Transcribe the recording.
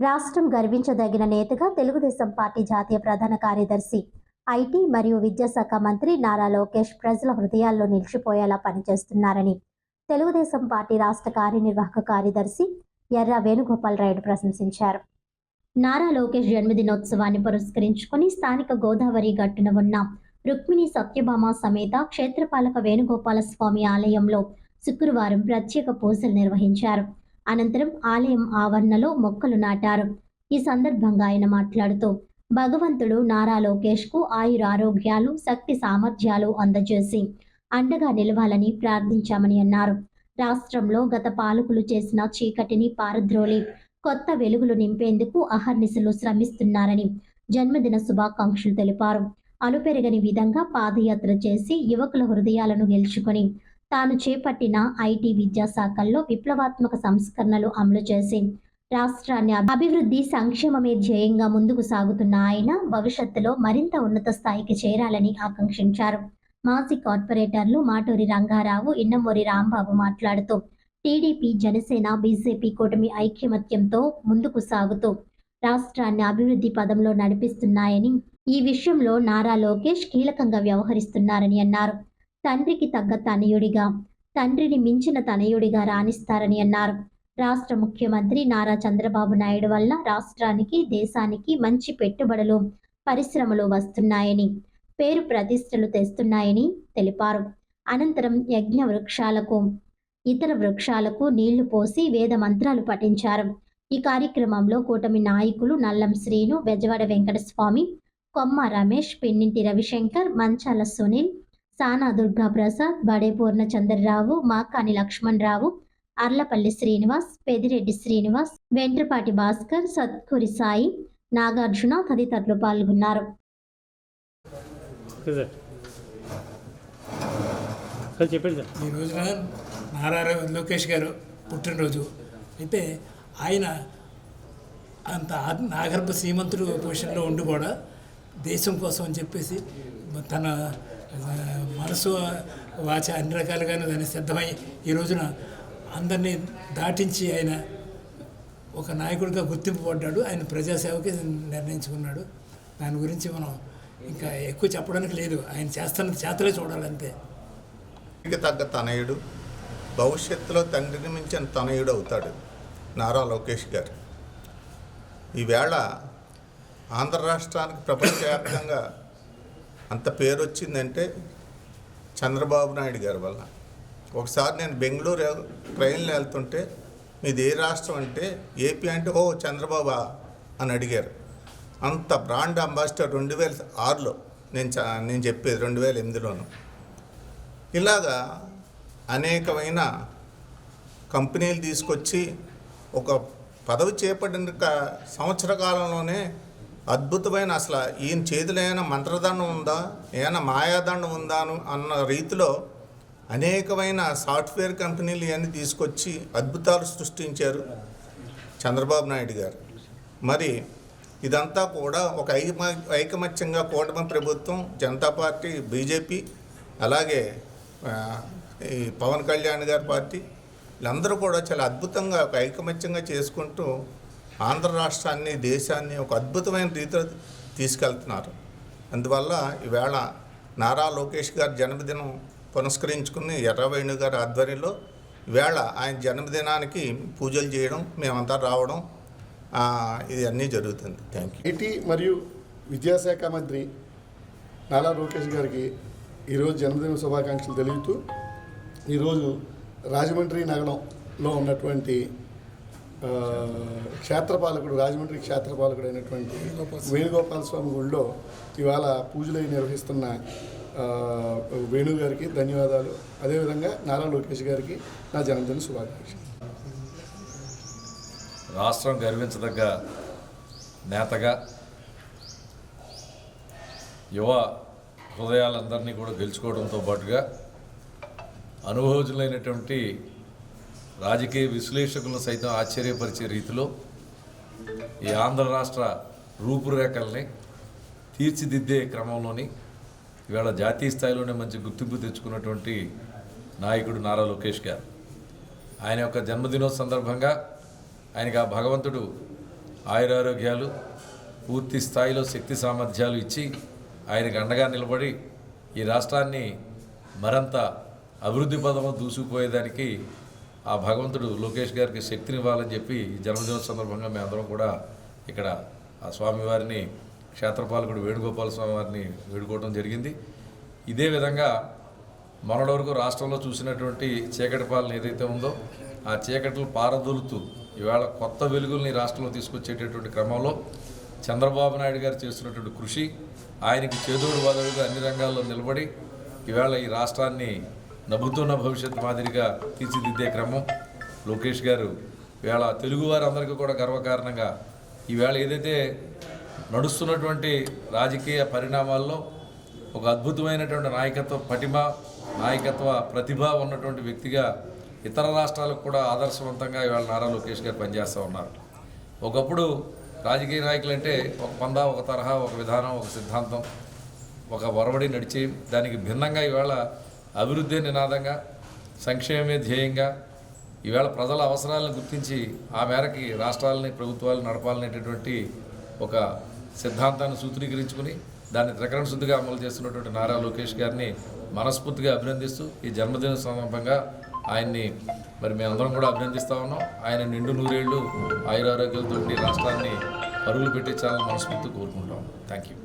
రాష్ట్రం గర్వించదగిన నేతగా తెలుగుదేశం పార్టీ జాతీయ ప్రధాన కార్యదర్శి ఐటీ మరియు విద్యాశాఖ మంత్రి నారా లోకేష్ ప్రజల హృదయాల్లో నిలిచిపోయేలా పనిచేస్తున్నారని తెలుగుదేశం పార్టీ రాష్ట్ర కార్యనిర్వాహక కార్యదర్శి ఎర్ర వేణుగోపాల్ రాయుడు ప్రశంసించారు. నారా లోకేష్ జన్మదినోత్సవాన్ని పురస్కరించుకొని స్థానిక గోదావరి గట్టున ఉన్న రుక్మిణి సత్యభామ సమేత క్షేత్రపాలక వేణుగోపాల స్వామి ఆలయంలో శుక్రవారం ప్రత్యేక పూజలు నిర్వహించారు. అనంతరం ఆలయం ఆవరణలో మొక్కలు నాటారు. ఈ సందర్భంగా ఆయన మాట్లాడుతూ భగవంతుడు నారా లోకేష్కు ఆయురారోగ్యాలు శక్తి సామర్థ్యాలు అందజేసి అండగా నిలవాలని ప్రార్థించామని అన్నారు. రాష్ట్రంలో గత పాలకులు చేసిన చీకటిని పారద్రోలి కొత్త వెలుగులు నింపేందుకు అహర్నిశలు శ్రమిస్తున్నారని జన్మదిన శుభాకాంక్షలు తెలిపారు. అలుపెరగని విధంగా పాదయాత్ర చేసి యువకుల హృదయాలను గెలుచుకొని తాను చేపట్టిన ఐటీ విద్యాశాఖల్లో విప్లవాత్మక సంస్కరణలు అమలు చేసి రాష్ట్రాన్ని అభివృద్ధి సంక్షేమమే ధ్యేయంగా ముందుకు సాగుతున్న ఆయన భవిష్యత్తులో మరింత ఉన్నత స్థాయికి చేరాలని ఆకాంక్షించారు. మాజీ కార్పొరేటర్లు మాటూరి రంగారావు ఇన్నమూరి రాంబాబు మాట్లాడుతూ టీడీపీ జనసేన బీజేపీ కూటమి ఐక్యమత్యంతో ముందుకు సాగుతూ రాష్ట్రాన్ని అభివృద్ధి పదంలో నడిపిస్తున్నాయని ఈ విషయంలో నారా లోకేష్ కీలకంగా వ్యవహరిస్తున్నారని అన్నారు. తండ్రికి తగ్గ తనయుడిగా తండ్రిని మించిన తనయుడిగా రాణిస్తారని అన్నారు. రాష్ట్ర ముఖ్యమంత్రి నారా చంద్రబాబు నాయుడు వల్ల రాష్ట్రానికి దేశానికి మంచి పెట్టుబడులు పరిశ్రమలు వస్తున్నాయని పేరు ప్రతిష్టలు తెస్తున్నాయని తెలిపారు. అనంతరం యజ్ఞ వృక్షాలకు ఇతర వృక్షాలకు నీళ్ళు పోసి వేద మంత్రాలు పఠించారు. ఈ కార్యక్రమంలో కూటమి నాయకులు నల్లం శ్రీను బెజవాడ వెంకటస్వామి కొమ్మ రమేష్ పిన్నింటి రవిశంకర్ మంచాల సునీల్ సానా దుర్గా ప్రసాద్ బడే పూర్ణచంద్రరావు మాకాని లక్ష్మణరావు అర్లపల్లి శ్రీనివాస్ పెదిరెడ్డి శ్రీనివాస్ వెంట్రపాటి భాస్కర్ సత్కూరి సాయి నాగార్జున తదితరులు పాల్గొన్నారు. ఈ రోజున నారా లోకేష్ గారు పుట్టినరోజు. అయితే ఆయన అంత నాగర్భ శ్రీమంతుడు పొజిషన్లో ఉండి కూడా దేశం కోసం అని చెప్పేసి తన మనసు వాచ అన్ని రకాలుగానే దాన్ని సిద్ధమై ఈ రోజున అందరినీ దాటించి ఆయన ఒక నాయకుడిగా గుర్తింపు పడ్డాడు. ఆయన ప్రజాసేవకి నిర్ణయించుకున్నాడు. దాని గురించి మనం ఇంకా ఎక్కువ చెప్పడానికి లేదు. ఆయన చేస్తున్న చేతలే చూడాలంతే. తగ్గ తనయుడు భవిష్యత్తులో తండ్రిని మించిన తనయుడు అవుతాడు నారా లోకేష్ గారు. ఈవేళ ఆంధ్ర రాష్ట్రానికి ప్రపంచవ్యాప్తంగా అంత పేరు వచ్చిందంటే చంద్రబాబు నాయుడు గారి వల్ల. ఒకసారి నేను బెంగళూరు ట్రైన్లో వెళ్తుంటే మీది ఏ రాష్ట్రం అంటే ఏపీ అంటే ఓ చంద్రబాబా అని అడిగారు. అంత బ్రాండ్ అంబాసిడర్ రెండు వేల ఆరులో నేను చ- నేను చెప్పేది రెండు వేల ఎనిమిదిలోను. ఇలాగా అనేకమైన కంపెనీలు తీసుకొచ్చి ఒక పదవి చేపట్టిన సంవత్సర కాలంలోనే అద్భుతమైన అసలు ఈయన చేతిలో ఏమైనా మంత్రదండం ఉందా? ఏమైనా మాయాదండం ఉందా అన్న రీతిలో అనేకమైన సాఫ్ట్వేర్ కంపెనీలు ఇవన్నీ తీసుకొచ్చి అద్భుతాలు సృష్టించారు చంద్రబాబు నాయుడు గారు. మరి ఇదంతా కూడా ఒక ఐకమ ఐకమత్యంగా కూటమి ప్రభుత్వం జనతా పార్టీ బీజేపీ అలాగే ఈ పవన్ కళ్యాణ్ గారి పార్టీ వీళ్ళందరూ కూడా చాలా అద్భుతంగా ఒక ఐకమత్యంగా చేసుకుంటూ ఆంధ్ర రాష్ట్రాన్ని దేశాన్ని ఒక అద్భుతమైన రీతిలో తీసుకెళ్తున్నారు. అందువల్ల ఈవేళ నారా లోకేష్ గారి జన్మదినం పునస్కరించుకుని ఎర్రవేణు గారి ఆధ్వర్యంలో ఈవేళ ఆయన జన్మదినానికి పూజలు చేయడం మేమంతా రావడం ఇది అన్నీ జరుగుతుంది. థ్యాంక్ యూ ఐటీ మరియు విద్యాశాఖ మంత్రి నారా లోకేష్ గారికి ఈరోజు జన్మదిన శుభాకాంక్షలు తెలుపుతూ ఈరోజు రాజమండ్రి నగరంలో ఉన్నటువంటి క్షేత్రపాలకుడు రాజమండ్రి క్షేత్రపాలకుడు అయినటువంటి వేణుగోపాల స్వామి గుడిలో ఇవాళ పూజలు నిర్వహిస్తున్న వేణు గారికి ధన్యవాదాలు. అదేవిధంగా నారా లోకేష్ గారికి నా జన్మదిన శుభాకాంక్షలు. రాష్ట్రం గర్వించదగ్గ నేతగా యువ హృదయాలందరినీ కూడా గెలుచుకోవడంతో పాటుగా అనుభవజులైనటువంటి రాజకీయ విశ్లేషకులను సైతం ఆశ్చర్యపరిచే రీతిలో ఈ ఆంధ్ర రాష్ట్ర రూపురేఖల్ని తీర్చిదిద్దే క్రమంలోని ఇవాళ జాతీయ స్థాయిలోనే మంచి గుర్తింపు తెచ్చుకున్నటువంటి నాయకుడు నారా లోకేష్ గారు. ఆయన యొక్క జన్మదినోత్సవ సందర్భంగా ఆయనకి ఆ భగవంతుడు ఆయురారోగ్యాలు పూర్తి స్థాయిలో శక్తి సామర్థ్యాలు ఇచ్చి ఆయనకు అండగా నిలబడి ఈ రాష్ట్రాన్ని మరింత అభివృద్ధి పదము దూసుకుపోయేదానికి ఆ భగవంతుడు లోకేష్ గారికి శక్తిని ఇవ్వాలని చెప్పి జన్మదిన సందర్భంగా మేమందరం కూడా ఇక్కడ ఆ స్వామివారిని క్షేత్రపాలకుడు వేణుగోపాల స్వామి వారిని వేడుకోవడం జరిగింది. ఇదే విధంగా మొన్నటి వరకు రాష్ట్రంలో చూసినటువంటి చీకటి పాలన ఏదైతే ఉందో ఆ చీకట్లు పారదోలుతూ ఇవాళ కొత్త వెలుగుల్ని రాష్ట్రంలో తీసుకొచ్చేటటువంటి క్రమంలో చంద్రబాబు నాయుడు గారు చేస్తున్నటువంటి కృషి ఆయనకి చేదోడు వాదోడుగా అన్ని రంగాల్లో నిలబడి ఇవాళ ఈ రాష్ట్రాన్ని నవ్వుతున్న భవిష్యత్తు మాదిరిగా తీర్చిదిద్దే క్రమం. లోకేష్ గారు ఇవాళ తెలుగువారందరికీ కూడా గర్వకారణంగా ఈవేళ ఏదైతే నడుస్తున్నటువంటి రాజకీయ పరిణామాల్లో ఒక అద్భుతమైనటువంటి నాయకత్వ పటిమ నాయకత్వ ప్రతిభ ఉన్నటువంటి వ్యక్తిగా ఇతర రాష్ట్రాలకు కూడా ఆదర్శవంతంగా ఇవాళ నారా లోకేష్ గారు పనిచేస్తూ ఉన్నారు. ఒకప్పుడు రాజకీయ నాయకులు అంటే ఒక పంద ఒక తరహా ఒక విధానం ఒక సిద్ధాంతం ఒక వరవడి నడిచి దానికి భిన్నంగా ఇవాళ అభివృద్ధి నినాదంగా సంక్షేమమే ధ్యేయంగా ఈవేళ ప్రజల అవసరాలను గుర్తించి ఆ మేరకి రాష్ట్రాలని ప్రభుత్వాలు నడపాలనేటటువంటి ఒక సిద్ధాంతాన్ని సూత్రీకరించుకుని దాన్ని త్రికరణ శుద్ధిగా అమలు చేస్తున్నటువంటి నారా లోకేష్ గారిని మనస్ఫూర్తిగా అభినందిస్తూ ఈ జన్మదిన సందర్భంగా ఆయన్ని మరి మేమందరం కూడా అభినందిస్తూ ఉన్నాం. ఆయన నిండు నూరేళ్ళు ఆయురారోగ్యాలతో రాష్ట్రాన్ని పరుగులు పెట్టించాలని మనస్ఫూర్తి కోరుకుంటాం థ్యాంక్ యూ